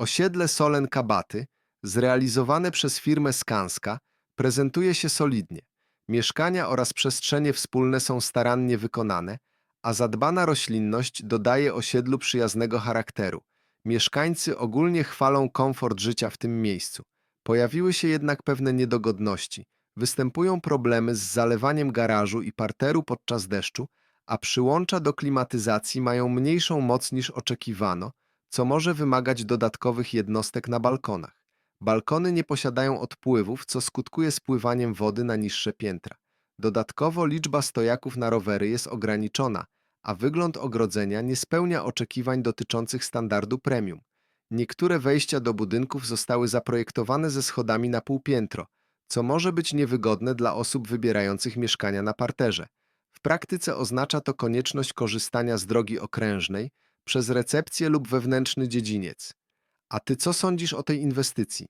Osiedle Solen Kabaty, zrealizowane przez firmę Skanska, prezentuje się solidnie. Mieszkania oraz przestrzenie wspólne są starannie wykonane, a zadbana roślinność dodaje osiedlu przyjaznego charakteru. Mieszkańcy ogólnie chwalą komfort życia w tym miejscu. Pojawiły się jednak pewne niedogodności. Występują problemy z zalewaniem garażu i parteru podczas deszczu, a przyłącza do klimatyzacji mają mniejszą moc niż oczekiwano, co może wymagać dodatkowych jednostek na balkonach. Balkony nie posiadają odpływów, co skutkuje spływaniem wody na niższe piętra. Dodatkowo liczba stojaków na rowery jest ograniczona, a wygląd ogrodzenia nie spełnia oczekiwań dotyczących standardu premium. Niektóre wejścia do budynków zostały zaprojektowane ze schodami na półpiętro, co może być niewygodne dla osób wybierających mieszkania na parterze. W praktyce oznacza to konieczność korzystania z drogi okrężnej przez recepcję lub wewnętrzny dziedziniec. A ty co sądzisz o tej inwestycji?